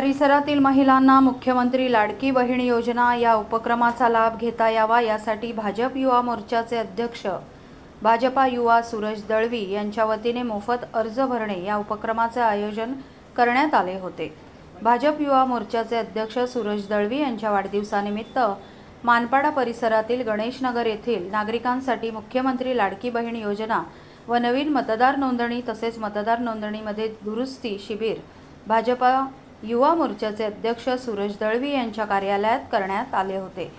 परिसरातील महिलांना मुख्यमंत्री लाडकी बहीण योजना या उपक्रमाचा लाभ घेता यावा यासाठी भाजप युवा मोर्चाचे अध्यक्ष भाजपा युवा सूरज दळवी यांच्या वतीने मोफत अर्ज भरणे या उपक्रमाचे आयोजन करण्यात आले होते. भाजप युवा मोर्चाचे अध्यक्ष सूरज दळवी यांच्या वाढदिवसानिमित्त मानपाडा परिसरातील गणेशनगर येथील नागरिकांसाठी मुख्यमंत्री लाडकी बहीण योजना व नवीन मतदार नोंदणी तसेच मतदार नोंदणीमध्ये दुरुस्ती शिबिर भाजपा युवा मोर्चाचे अध्यक्ष सुरेश दळवी यांच्या कार्यालयात करण्यात आले होते.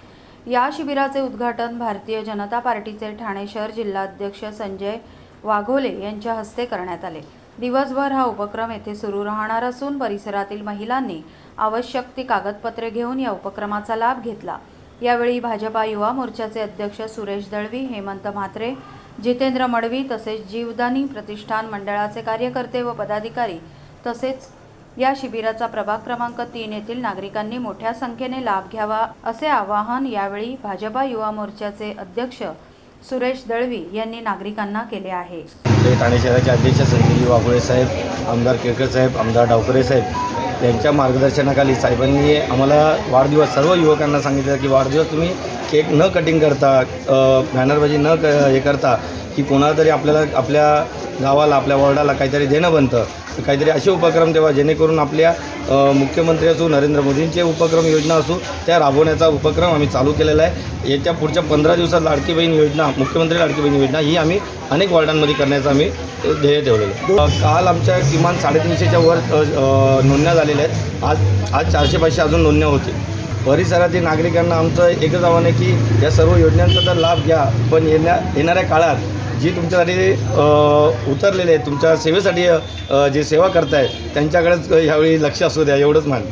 या शिबिराचे उद्घाटन भारतीय जनता पार्टीचे ठाणे शहर जिल्हाध्यक्ष संजय वाघोले यांच्या हस्ते करण्यात आले. दिवसभर हा उपक्रम येथे सुरू राहणार असून परिसरातील महिलांनी आवश्यक ती कागदपत्रे घेऊन या उपक्रमाचा लाभ घेतला. यावेळी भाजपा युवा मोर्चाचे अध्यक्ष सुरेश दळवी हेमंत म्हात्रे जितेंद्र मडवी तसेच जीवदानी प्रतिष्ठान मंडळाचे कार्यकर्ते व पदाधिकारी तसेच या शिबिराचा प्रभाग क्रमांक तीन येथील नागरिकांनी मोठ्या संख्येने लाभ घ्यावा असे आवाहन यावेळी भाजपा युवा मोर्चाचे अध्यक्ष सुरेश दळवी यांनी नागरिकांना केले आहे. ठाणे शहराचे अध्यक्ष संजयजी वाघोळे साहेब आमदार केळकर साहेब आमदार डावकरे साहेब यांच्या मार्गदर्शनाखाली साहेबांनी आम्हाला वाढदिवस सर्व युवकांना सांगितलं की वाढदिवस तुम्ही केक न कटिंग करता बॅनरबाजी न क हे करता की कोणाला तरी आपल्याला आपल्या गावाला आपल्या वॉर्डाला काहीतरी देणं बनतं. काहीतरी असे उपक्रम तेव्हा जेणेकरून आपल्या मुख्यमंत्री असू नरेंद्र मोदींचे उपक्रम योजना असू त्या राबवण्याचा उपक्रम आम्ही चालू केलेला आहे. येत्या पुढच्या पंधरा दिवसात लाडकी बहीण योजना मुख्यमंत्री लाडकी बहीण योजना ही आम्ही अनेक वॉर्डांमध्ये करण्याचं आम्ही ध्येय ठेवलेलं आहे. काल आमच्या किमान साडेतीनशेच्या वर नोंदण्या झालेल्या आहेत. आज आज चारशे पाचशे अजून नोंदण्या होतील. परिसरातील नागरिकांना आमचं एकच आव्हान आहे की या सर्व योजनांचा तर लाभ घ्या पण येण्या येणाऱ्या काळात जी तुमच्यासाठी उतरलेले आहेत तुमच्या सेवेसाठी जे सेवा करतायत त्यांच्याकडेच ह्यावेळी लक्ष असू द्या एवढंच मान